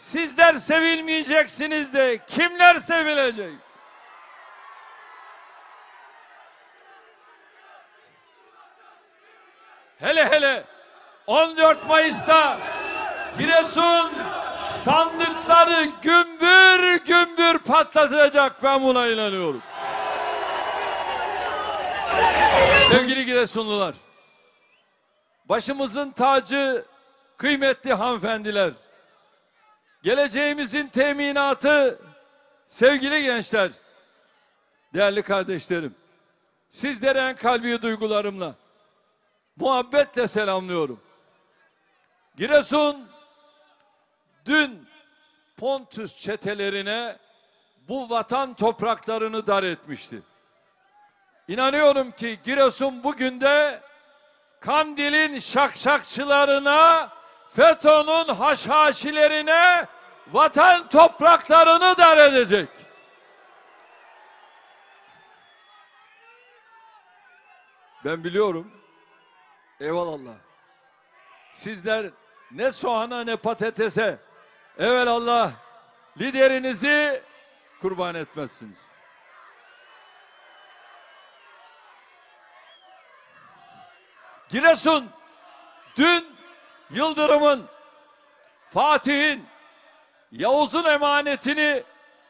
Sizler sevilmeyeceksiniz de kimler sevilecek? Hele hele 14 Mayıs'ta Giresun sandıkları gümbür gümbür patlatacak ben buna inanıyorum. Sevgili Giresunlular, başımızın tacı kıymetli hanımefendiler, geleceğimizin teminatı sevgili gençler, değerli kardeşlerim, sizlere en kalbi duygularımla, muhabbetle selamlıyorum. Giresun dün Pontus çetelerine bu vatan topraklarını dar etmişti. İnanıyorum ki Giresun bugün de Kandil'in şakşakçılarına, FETÖ'nün haşhaşilerine vatan topraklarını dar edecek. Ben biliyorum. Eyvallah. Sizler ne soğana ne patatese evelallah liderinizi kurban etmezsiniz. Giresun dün Yıldırım'ın, Fatih'in, Yavuz'un emanetini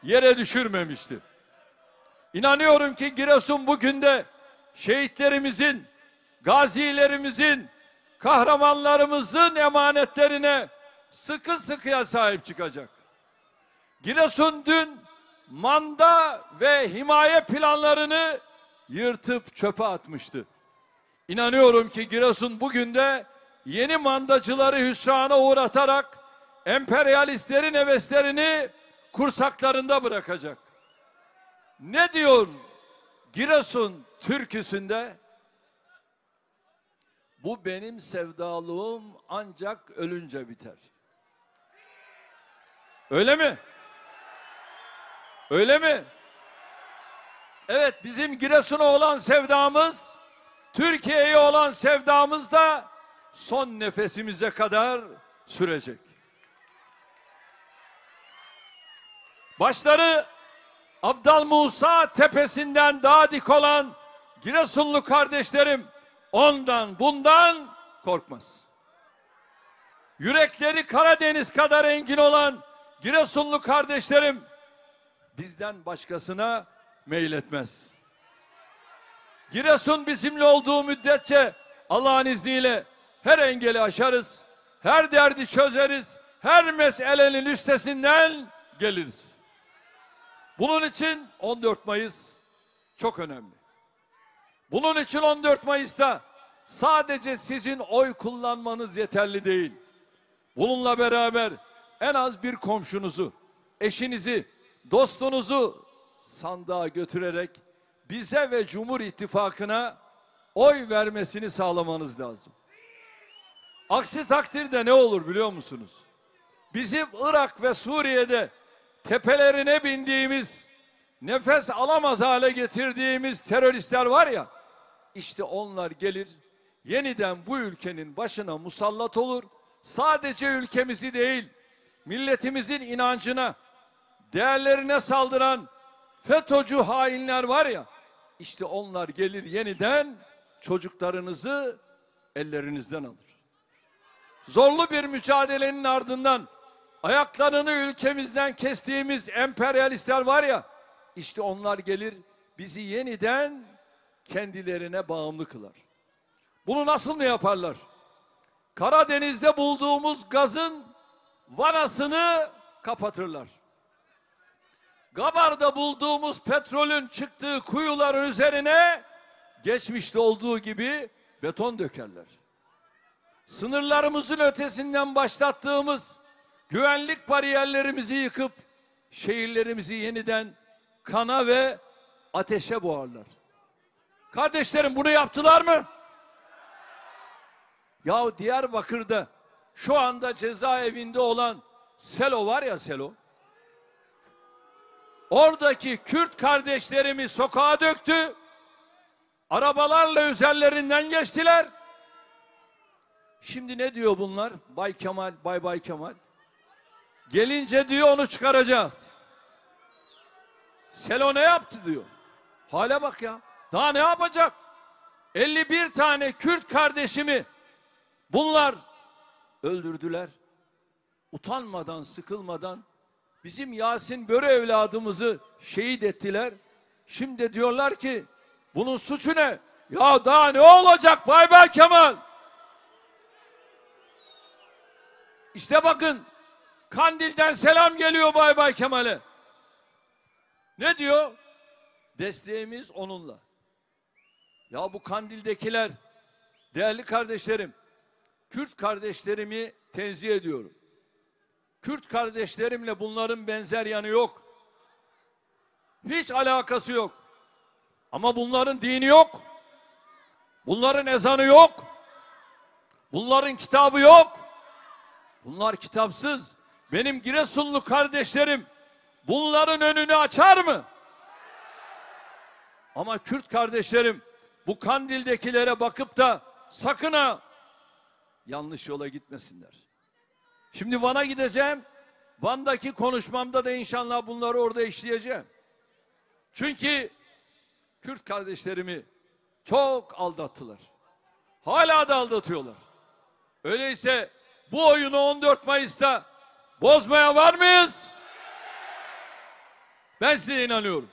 yere düşürmemişti. İnanıyorum ki Giresun bugün de şehitlerimizin, gazilerimizin, kahramanlarımızın emanetlerine sıkı sıkıya sahip çıkacak. Giresun dün manda ve himaye planlarını yırtıp çöpe atmıştı. İnanıyorum ki Giresun bugün de yeni mandacıları hüsrana uğratarak emperyalistlerin heveslerini kursaklarında bırakacak. Ne diyor Giresun türküsünde? Bu benim sevdalığım ancak ölünce biter. Öyle mi? Öyle mi? Evet bizim Giresun'a olan sevdamız Türkiye'ye olan sevdamız da son nefesimize kadar sürecek. Başları Abdal Musa tepesinden daha dik olan Giresunlu kardeşlerim ondan bundan korkmaz. Yürekleri Karadeniz kadar engin olan Giresunlu kardeşlerim bizden başkasına meyletmez. Giresun bizimle olduğu müddetçe Allah'ın izniyle her engeli aşarız, her derdi çözeriz, her meselenin üstesinden geliriz. Bunun için 14 Mayıs çok önemli. Bunun için 14 Mayıs'ta sadece sizin oy kullanmanız yeterli değil. Bununla beraber en az bir komşunuzu, eşinizi, dostunuzu sandığa götürerek bize ve Cumhur İttifakı'na oy vermesini sağlamanız lazım. Aksi takdirde ne olur biliyor musunuz? Bizim Irak ve Suriye'de tepelerine bindiğimiz, nefes alamaz hale getirdiğimiz teröristler var ya, işte onlar gelir, yeniden bu ülkenin başına musallat olur. Sadece ülkemizi değil, milletimizin inancına, değerlerine saldıran FETÖ'cü hainler var ya, işte onlar gelir yeniden çocuklarınızı ellerinizden alır. Zorlu bir mücadelenin ardından ayaklarını ülkemizden kestiğimiz emperyalistler var ya, işte onlar gelir bizi yeniden kendilerine bağımlı kılar. Bunu nasıl mı yaparlar? Karadeniz'de bulduğumuz gazın vanasını kapatırlar. Gabar'da bulduğumuz petrolün çıktığı kuyuların üzerine geçmişte olduğu gibi beton dökerler. Sınırlarımızın ötesinden başlattığımız güvenlik bariyerlerimizi yıkıp şehirlerimizi yeniden kana ve ateşe boğarlar. Kardeşlerim bunu yaptılar mı? Ya Diyarbakır'da şu anda cezaevinde olan Selo var ya Selo. Oradaki Kürt kardeşlerimi sokağa döktü. Arabalarla üzerlerinden geçtiler. Şimdi ne diyor bunlar? Bay Kemal, Bay Bay Kemal. Gelince diyor onu çıkaracağız. Selo ne yaptı diyor. Hale bak ya. Daha ne yapacak? 51 tane Kürt kardeşimi bunlar öldürdüler. Utanmadan, sıkılmadan bizim Yasin Böre evladımızı şehit ettiler. Şimdi diyorlar ki bunun suçu ne? Ya daha ne olacak Bay Bay Kemal? İşte bakın Kandil'den selam geliyor Bay Bay Kemal'e. Ne diyor? Desteğimiz onunla. Ya bu Kandil'dekiler değerli kardeşlerim, Kürt kardeşlerimi tenzih ediyorum. Kürt kardeşlerimle bunların benzer yanı yok. Hiç alakası yok. Ama bunların dini yok. Bunların ezanı yok. Bunların kitabı yok. Bunlar kitapsız. Benim Giresunlu kardeşlerim bunların önünü açar mı? Ama Kürt kardeşlerim bu Kandil'dekilere bakıp da sakın ha yanlış yola gitmesinler. Şimdi Van'a gideceğim. Van'daki konuşmamda da inşallah bunları orada işleyeceğim. Çünkü Kürt kardeşlerimi çok aldattılar. Hala da aldatıyorlar. Öyleyse bu oyunu 14 Mayıs'ta bozmaya var mıyız? Ben size inanıyorum.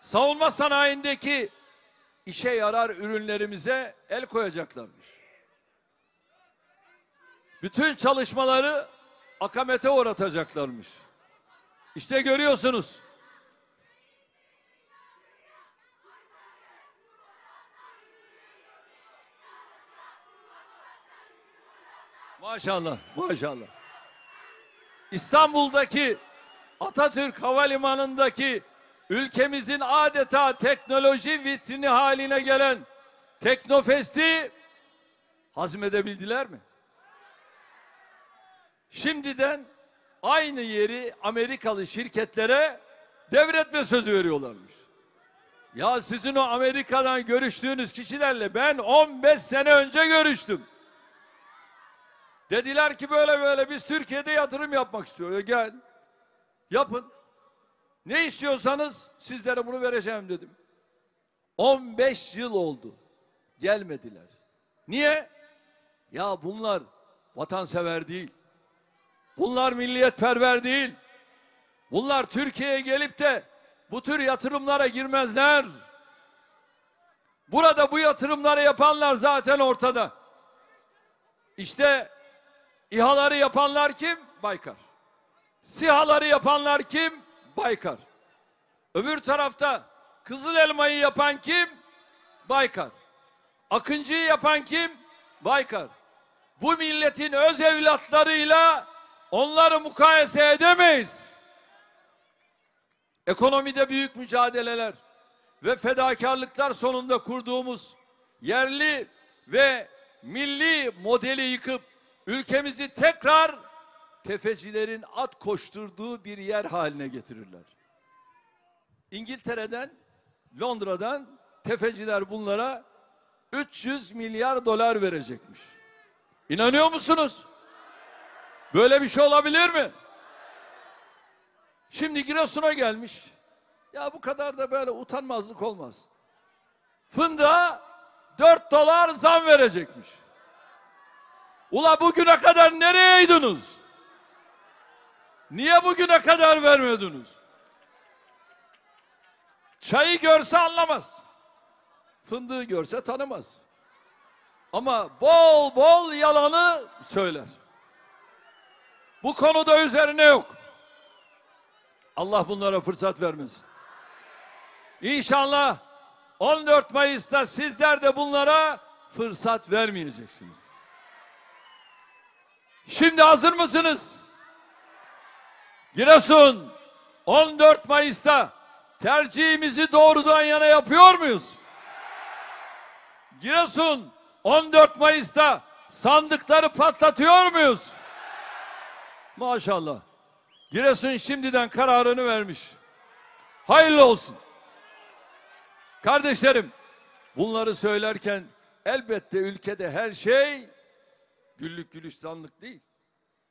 Savunma sanayindeki işe yarar ürünlerimize el koyacaklarmış. Bütün çalışmaları akamete uğratacaklarmış. İşte görüyorsunuz. Maşallah, maşallah. İstanbul'daki Atatürk Havalimanı'ndaki ülkemizin adeta teknoloji vitrini haline gelen Teknofest'i hazmedebildiler mi? Şimdiden aynı yeri Amerikalı şirketlere devretme sözü veriyorlarmış. Ya sizin o Amerika'dan görüştüğünüz kişilerle ben 15 sene önce görüştüm. Dediler ki böyle böyle biz Türkiye'de yatırım yapmak istiyoruz. Gel. Yapın. Ne istiyorsanız sizlere bunu vereceğim dedim. 15 yıl oldu. Gelmediler. Niye? Ya bunlar vatansever değil. Bunlar milliyetperver değil. Bunlar Türkiye'ye gelip de bu tür yatırımlara girmezler. Burada bu yatırımları yapanlar zaten ortada. İşte İHA'ları yapanlar kim? Baykar. SİHA'ları yapanlar kim? Baykar. Öbür tarafta Kızıl Elma'yı yapan kim? Baykar. Akıncı'yı yapan kim? Baykar. Bu milletin öz evlatlarıyla onları mukayese edemeyiz. Ekonomide büyük mücadeleler ve fedakarlıklar sonunda kurduğumuz yerli ve milli modeli yıkıp ülkemizi tekrar tefecilerin at koşturduğu bir yer haline getirirler. İngiltere'den, Londra'dan tefeciler bunlara 300 milyar dolar verecekmiş. İnanıyor musunuz? Böyle bir şey olabilir mi? Şimdi Giresun'a gelmiş. Ya bu kadar da böyle utanmazlık olmaz. Fındığa 4 dolar zam verecekmiş. Ula bugüne kadar nereyeydiniz? Niye bugüne kadar vermiyordunuz? Çayı görse anlamaz. Fındığı görse tanımaz. Ama bol bol yalanı söyler. Bu konuda üzerine yok. Allah bunlara fırsat vermesin. İnşallah 14 Mayıs'ta sizler de bunlara fırsat vermeyeceksiniz. Şimdi hazır mısınız? Giresun 14 Mayıs'ta tercihimizi doğrudan yana yapıyor muyuz? Giresun 14 Mayıs'ta sandıkları patlatıyor muyuz? Maşallah. Giresun şimdiden kararını vermiş. Hayırlı olsun. Kardeşlerim, bunları söylerken elbette ülkede her şey güllük gülistanlık değil.